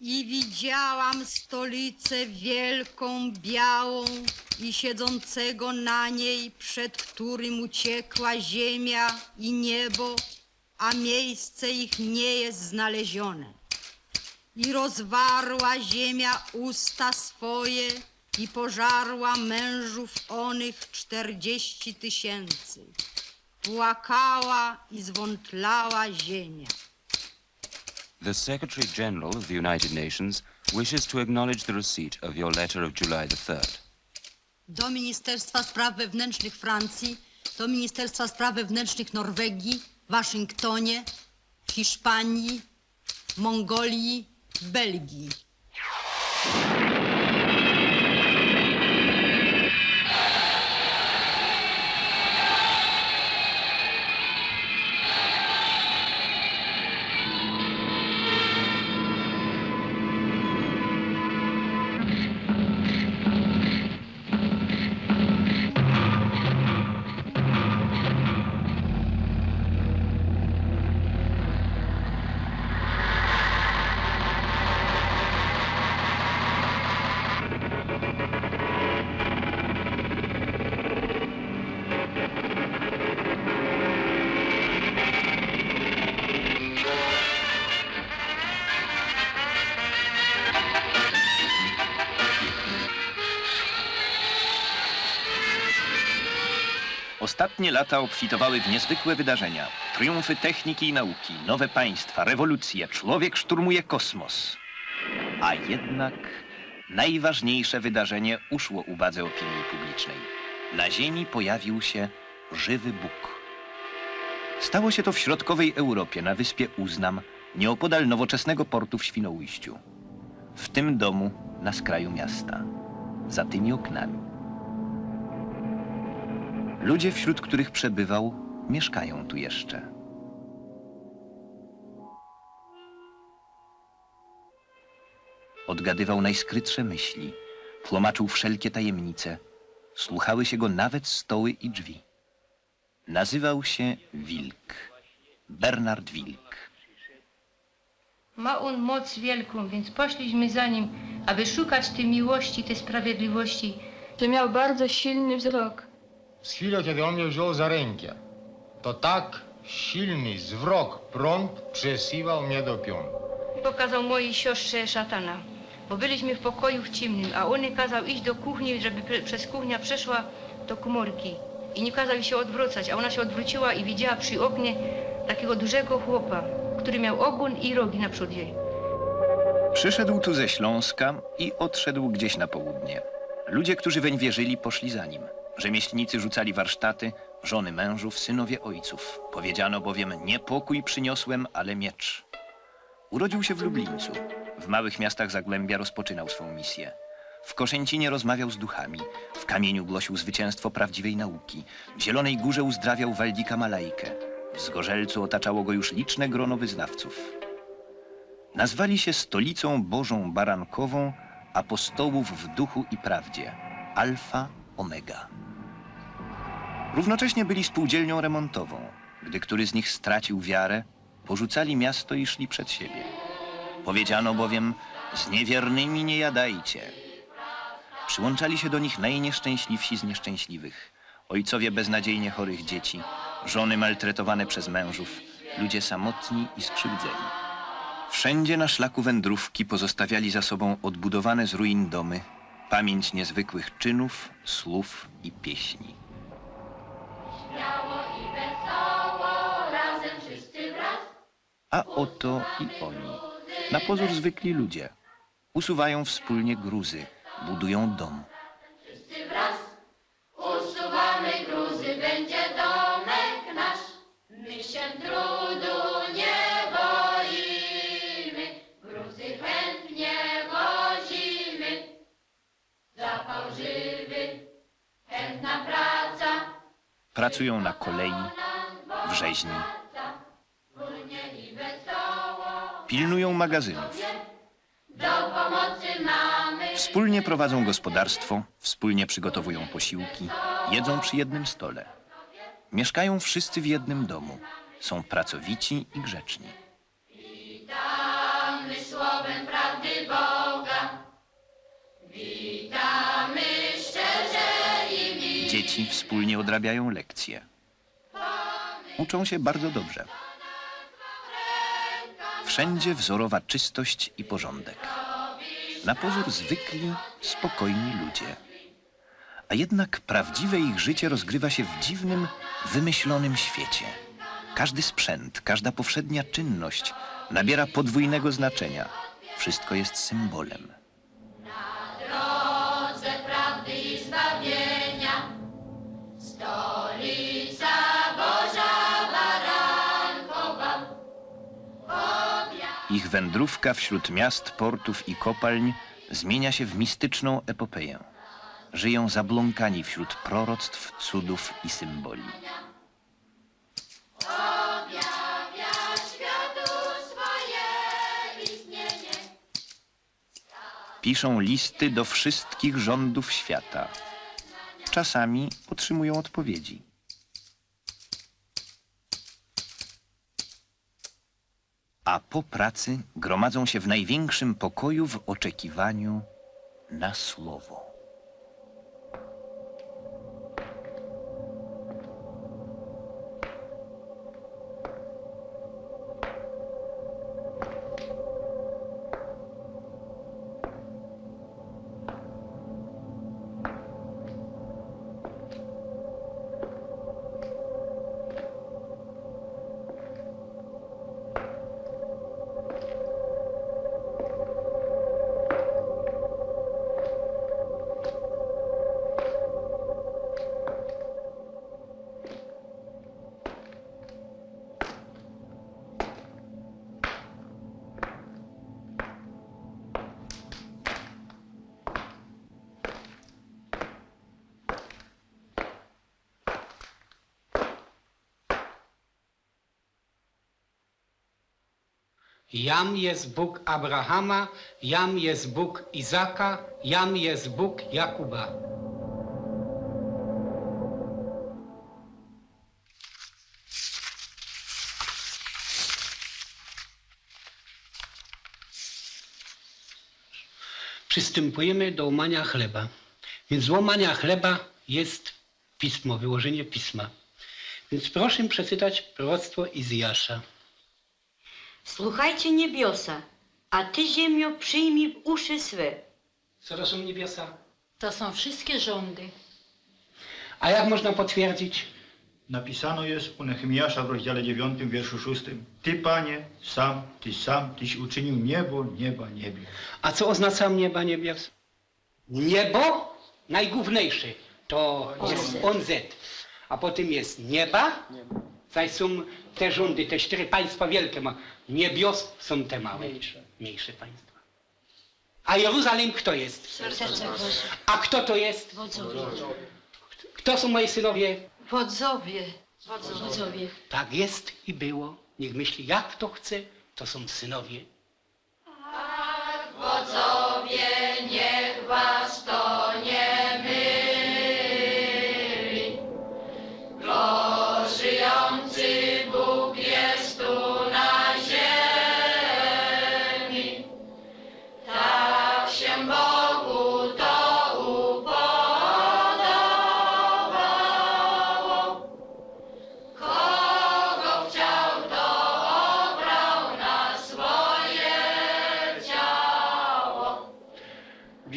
I widziałam stolicę wielką, białą i siedzącego na niej, przed którym uciekła ziemia i niebo, a miejsce ich nie jest znalezione. I rozwarła ziemia usta swoje i pożarła mężów onych czterdzieści tysięcy. Płakała i zwątlała ziemia. The Secretary General of the United Nations wishes to acknowledge the receipt of your letter of July the 3rd. do Ministerstwa Spraw Wewnętrznych Francji, do Ministerstwa Spraw Wewnętrznych Norwegii, Waszyngtonie, Hiszpanii, Mongolii, Belgii. Ostatnie lata obfitowały w niezwykłe wydarzenia. Triumfy techniki i nauki, nowe państwa, rewolucje, człowiek szturmuje kosmos. A jednak najważniejsze wydarzenie uszło uwadze opinii publicznej. Na Ziemi pojawił się żywy Bóg. Stało się to w środkowej Europie, na wyspie Uznam, nieopodal nowoczesnego portu w Świnoujściu. W tym domu, na skraju miasta, za tymi oknami. Ludzie, wśród których przebywał, mieszkają tu jeszcze. Odgadywał najskrytsze myśli, tłumaczył wszelkie tajemnice, słuchały się go nawet stoły i drzwi. Nazywał się Wilk, Bernard Wilk. Ma on moc wielką, więc poszliśmy za nim, aby szukać tej miłości, tej sprawiedliwości. że miał bardzo silny wzrok. Z chwilą, kiedy on mnie wziął za rękę, to tak silny zwrok prąd przesywał mnie do pion. Pokazał mojej siostrze szatana, bo byliśmy w pokoju w ciemnym, a on kazał iść do kuchni, żeby przez kuchnia przeszła do komórki. I nie kazał jej się odwracać, a ona się odwróciła i widziała przy oknie takiego dużego chłopa, który miał ogon i rogi na przodzie. Przyszedł tu ze Śląska i odszedł gdzieś na południe. Ludzie, którzy weń wierzyli, poszli za nim. Rzemieślnicy rzucali warsztaty, żony mężów, synowie ojców. Powiedziano bowiem, nie pokój przyniosłem, ale miecz. Urodził się w Lublińcu. W małych miastach Zagłębia rozpoczynał swą misję. W Koszęcinie rozmawiał z duchami, w Kamieniu głosił zwycięstwo prawdziwej nauki, w Zielonej Górze uzdrawiał Waldika Malajkę, w Zgorzelcu otaczało go już liczne grono wyznawców. Nazwali się stolicą Bożą Barankową apostołów w duchu i prawdzie. Alfa Omega. Równocześnie byli spółdzielnią remontową. Gdy który z nich stracił wiarę, porzucali miasto i szli przed siebie. Powiedziano bowiem, z niewiernymi nie jadajcie. Przyłączali się do nich najnieszczęśliwsi z nieszczęśliwych. Ojcowie beznadziejnie chorych dzieci, żony maltretowane przez mężów, ludzie samotni i skrzywdzeni. Wszędzie na szlaku wędrówki pozostawiali za sobą odbudowane z ruin domy, pamięć niezwykłych czynów, słów i pieśni. A oto i oni, na pozór zwykli ludzie, usuwają wspólnie gruzy, budują dom. Usuwamy gruzy, będzie domek nasz. My się trudu nie boimy, gruzy chętnie wozimy. Zapał żywy, chętna praca, Pracują na kolei, w rzeźni, pilnują magazynów. Wspólnie prowadzą gospodarstwo, wspólnie przygotowują posiłki, jedzą przy jednym stole. Mieszkają wszyscy w jednym domu, są pracowici i grzeczni. Witamy słowem prawdy Boga, witamy szczerze i Dzieci wspólnie odrabiają lekcje. Uczą się bardzo dobrze. Wszędzie wzorowa czystość i porządek. Na pozór zwykli, spokojni ludzie. A jednak prawdziwe ich życie rozgrywa się w dziwnym, wymyślonym świecie. Każdy sprzęt, każda powszednia czynność nabiera podwójnego znaczenia. Wszystko jest symbolem. Ich wędrówka wśród miast, portów i kopalń zmienia się w mistyczną epopeję. Żyją zabląkani wśród proroctw, cudów i symboli. Piszą listy do wszystkich rządów świata. Czasami otrzymują odpowiedzi. A po pracy gromadzą się w największym pokoju w oczekiwaniu na słowo. Jam jest Bóg Abrahama, jam jest Bóg Izaka, jam jest Bóg Jakuba. Przystępujemy do łamania chleba. Więc łamania chleba jest pismo, wyłożenie pisma. Więc proszę przeczytać proroctwo Izjasza. Słuchajcie niebiosa, a ty ziemio przyjmij w uszy swe. Co to są niebiosa? To są wszystkie rządy. A jak można potwierdzić? Napisano jest u Nehemiasza w rozdziale 9, wierszu 6. Ty, Panie, sam, Ty sam, Tyś uczynił niebo, nieba, niebie. A co oznacza nieba niebios? Niebo najgłówniejsze to jest ONZ. A potem jest nieba, zaś są te rządy, te cztery państwa wielkie. ma- Niebios są te małe, mniejsze państwa. A Jeruzalem kto jest? Serce. A kto to jest? Wodzowie. Kto są moi synowie? Wodzowie. Wodzowie. Tak jest i było. Niech myśli jak to chce, to są synowie.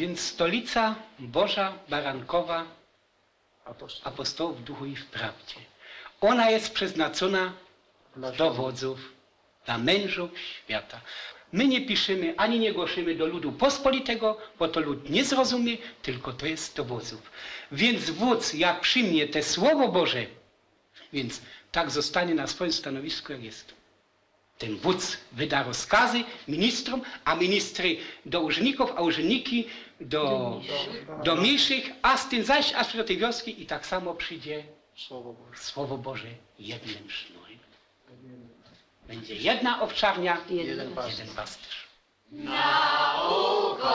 Więc stolica Boża Barankowa apostołów w duchu i w prawdzie. Ona jest przeznaczona do wodzów, dla mężów świata. My nie piszemy ani nie głosimy do ludu pospolitego, bo to lud nie zrozumie, tylko to jest do wodzów. Więc wódz, jak przyjmie te Słowo Boże, więc tak zostanie na swoim stanowisku, jak jest. Ten wódz wyda rozkazy ministrom, a ministry do urzędników, a urzędniki do, do mniejszych, a z tym zaś aż do tej wioski i tak samo przyjdzie Słowo Boże jednym sznurem. Będzie jedna owczarnia, jeden pasterz. Nauką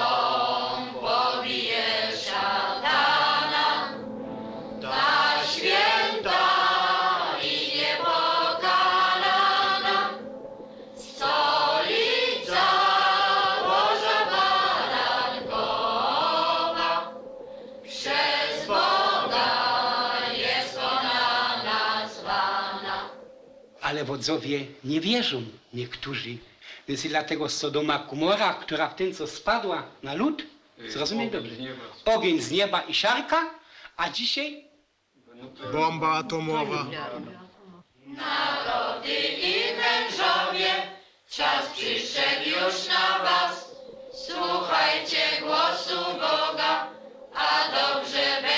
Ale wodzowie nie wierzą, niektórzy. Więc i dlatego Sodoma Kumora, która w tym, co spadła na lud, zrozumiem dobrze, ogień z nieba i siarka, a dzisiaj Bomba atomowa. Narody i mężowie, czas przyszedł już na was. Słuchajcie głosu Boga, a dobrze będzie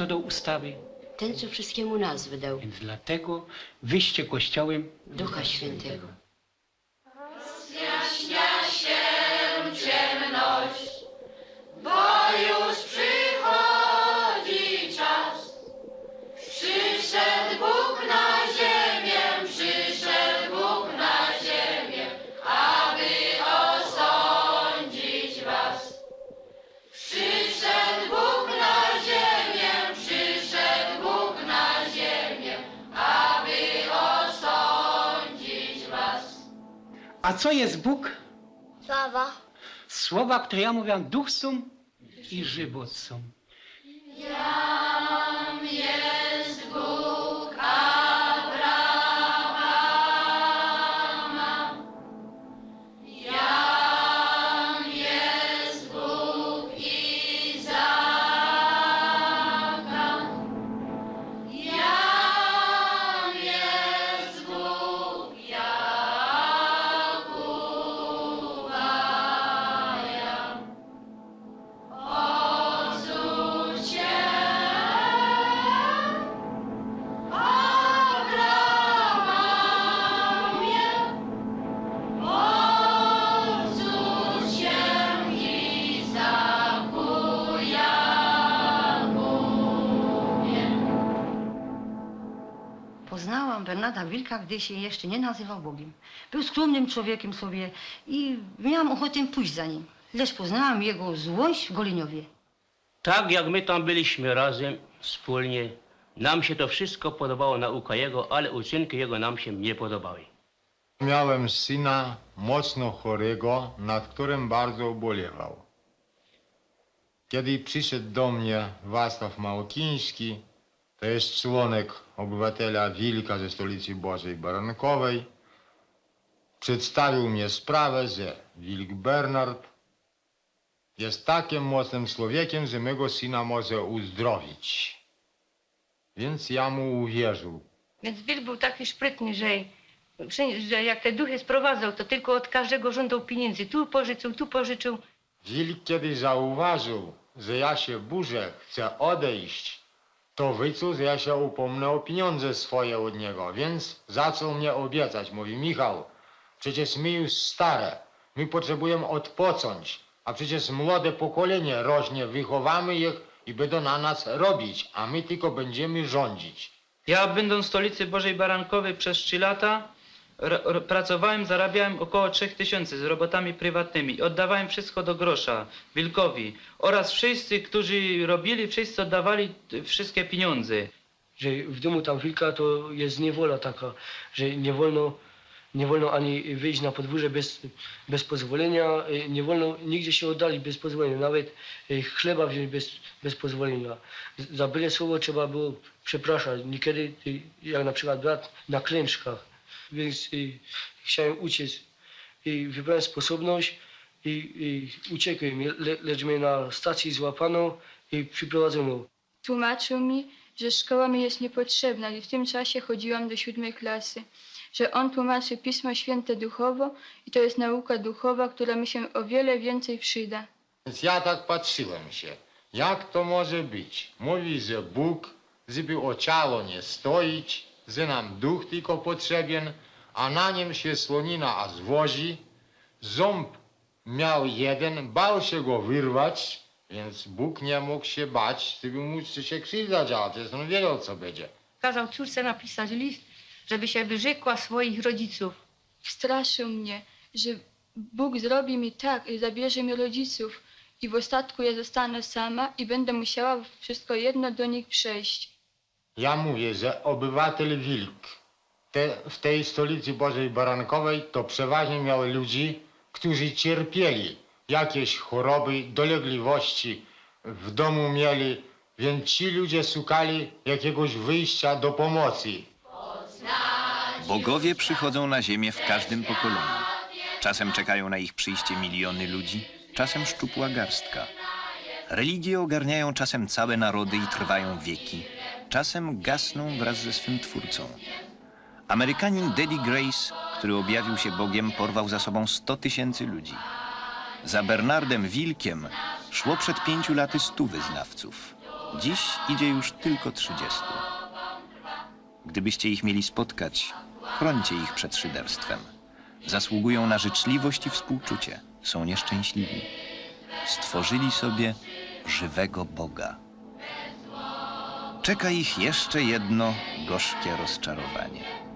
Kto do ustawy? Ten, co wszystkiemu nazwę dał. Więc dlatego wyście kościołem Ducha Świętego. A co jest Bóg? Sława. Słowa, które ja mówię, duch są i żywot są. Bernarda Wilka, gdy się jeszcze nie nazywał Bogiem. Był skromnym człowiekiem sobie i miałam ochotę pójść za nim. Lecz poznałam jego złość w Goliniowie. Tak jak my tam byliśmy razem, wspólnie, nam się to wszystko podobało, nauka jego, ale uczynki jego nam się nie podobały. Miałem syna mocno chorego, nad którym bardzo ubolewał. Kiedy przyszedł do mnie Wacław Małkiński, to jest członek obywatela Wilka ze stolicy Bożej Barankowej, przedstawił mnie sprawę, że Wilk Bernard jest takim mocnym człowiekiem, że mego syna może uzdrowić. Więc ja mu uwierzył. Więc Wilk był taki sprytny, że, że jak te duchy sprowadzał, to tylko od każdego żądał pieniędzy. Tu pożyczył, tu pożyczył. Wilk kiedy zauważył, że ja się burzę, chcę odejść, to wyczuł, że ja się upomnę o pieniądze swoje od niego, więc zaczął mnie obiecać. Mówi, Michał, przecież my już stare, my potrzebujemy odpocząć, a przecież młode pokolenie rośnie, wychowamy ich i będą na nas robić, a my tylko będziemy rządzić. Ja, będąc w stolicy Bożej Barankowej przez 3 lata, pracowałem, zarabiałem około 3000 z robotami prywatnymi. Oddawałem wszystko do grosza, Wilkowi. Oraz wszyscy, którzy robili, wszyscy oddawali wszystkie pieniądze. że w domu tam wilka to jest niewola taka, że nie wolno, nie wolno ani wyjść na podwórze bez, bez pozwolenia, y, nie wolno nigdzie się oddalić bez pozwolenia, nawet y, chleba wziąć bez, bez pozwolenia. Za byle słowo trzeba było przepraszać. Niekiedy, y, jak na przykład brat na klęczkach, więc y, chciałem uciec i wybrałem sposobność i, i uciekłem, Le, lecz mnie na stacji złapano i przyprowadzono. Tłumaczył mi, że szkoła mi jest niepotrzebna i w tym czasie chodziłam do siódmej klasy. Że on tłumaczy Pismo Święte duchowo i to jest nauka duchowa, która mi się o wiele więcej przyda. Więc ja tak patrzyłem się, jak to może być? Mówi, że Bóg, żeby o ciało nie stoić, że nam duch tylko potrzebien, a na nim się słonina a zwozi. Ząb miał jeden, bał się go wyrwać, więc Bóg nie mógł się bać, żeby mu się krzywda działa, przecież on wiedział, co będzie. Kazał córce napisać list, żeby się wyrzekła swoich rodziców. Straszył mnie, że Bóg zrobi mi tak i zabierze mi rodziców i w ostatku ja zostanę sama i będę musiała wszystko jedno do nich przejść. Ja mówię, że obywatel Wilk te, w tej stolicy Bożej Barankowej to przeważnie miał ludzi którzy cierpieli jakieś choroby, dolegliwości w domu mieli, więc ci ludzie szukali jakiegoś wyjścia do pomocy. Bogowie przychodzą na ziemię w każdym pokoleniu. Czasem czekają na ich przyjście miliony ludzi, czasem szczupła garstka. Religie ogarniają czasem całe narody i trwają wieki, czasem gasną wraz ze swym twórcą. Amerykanin Daddy Grace, który objawił się Bogiem, porwał za sobą 100 tysięcy ludzi. Za Bernardem Wilkiem szło przed pięciu laty stu wyznawców. Dziś idzie już tylko 30. Gdybyście ich mieli spotkać, chrońcie ich przed szyderstwem. Zasługują na życzliwość i współczucie. Są nieszczęśliwi. Stworzyli sobie żywego Boga. Czeka ich jeszcze jedno gorzkie rozczarowanie.